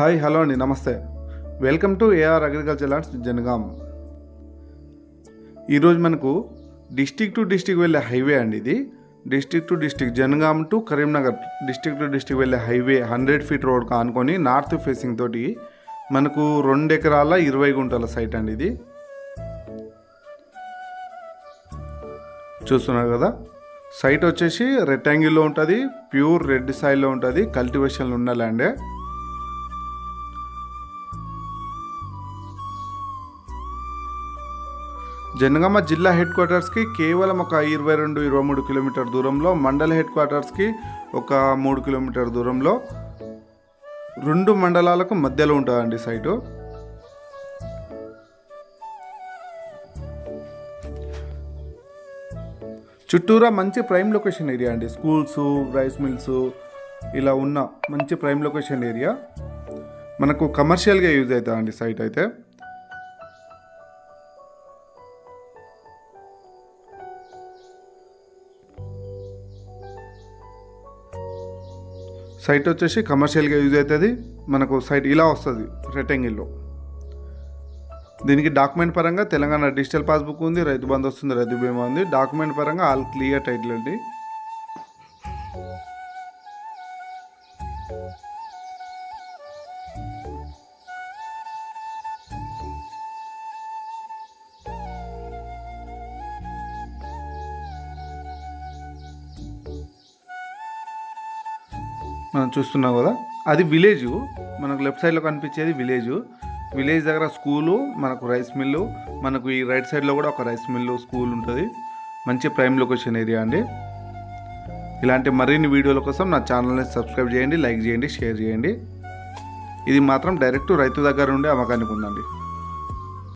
Hi hello అండి namaste. Welcome to AR agriculture lands Jangaon. ఈరోజు మనకు డిస్టిక్ టు డిస్టిక్ వెళ్ళే హైవే అండి ఇది. District to district Jangaon to Karimnagar district to district వెళ్ళే highway hundred feet road కానుకొని north facing తోటి మనకు రెండు ఎకరాల ఇరవై గుంటల సైట్ అండి ఇది. చూస్తున్నారు కదా? సైట్ వచ్చేసి రెక్టాంగిల్లో ఉంటుంది ప్యూర్ రెడ్ సాయిల్లో ఉంటుంది కల్టివేషన్లో ఉన్న ల్యాండే. జనగామ జిల్లా హెడ్ క్వార్టర్స్కి కేవలం ఒక ఇరవై రెండు ఇరవై మూడు కిలోమీటర్ దూరంలో మండల హెడ్ క్వార్టర్స్కి ఒక మూడు కిలోమీటర్ దూరంలో రెండు మండలాలకు మధ్యలో ఉంటుందండి సైటు. చుట్టూరా మంచి ప్రైమ్ లొకేషన్ ఏరియా అండి. స్కూల్స్ రైస్ మిల్స్ ఇలా ఉన్న మంచి ప్రైమ్ లొకేషన్ ఏరియా. మనకు కమర్షియల్గా యూజ్ అవుతుందండి సైట్ అయితే. సైట్ వచ్చేసి కమర్షియల్గా యూజ్ అవుతుంది. మనకు సైట్ ఇలా వస్తుంది రెక్టాంగిల్లో దీనికి డాక్యుమెంట్ పరంగా తెలంగాణ డిజిటల్ పాస్బుక్ ఉంది రైతు బంధు వస్తుంది రైతు బీమా ఉంది. డాక్యుమెంట్ పరంగా ఆల్ క్లియర్ టైటిల్ అండి. మనం చూస్తున్నాం కదా అది విలేజ్. మనకు లెఫ్ట్ సైడ్లో కనిపించేది విలేజ్. విలేజ్ దగ్గర స్కూలు మనకు రైస్ మిల్లు. మనకు ఈ రైట్ సైడ్లో కూడా ఒక రైస్ మిల్లు స్కూల్ ఉంటుంది. మంచి ప్రైమ్ లొకేషన్ ఏరియా అండి. ఇలాంటి మరిన్ని వీడియోల కోసం నా ఛానల్ని సబ్స్క్రైబ్ చేయండి లైక్ చేయండి షేర్ చేయండి. ఇది మాత్రం డైరెక్ట్ రైతు దగ్గర నుండి అమ్మకానికి ఉందండి.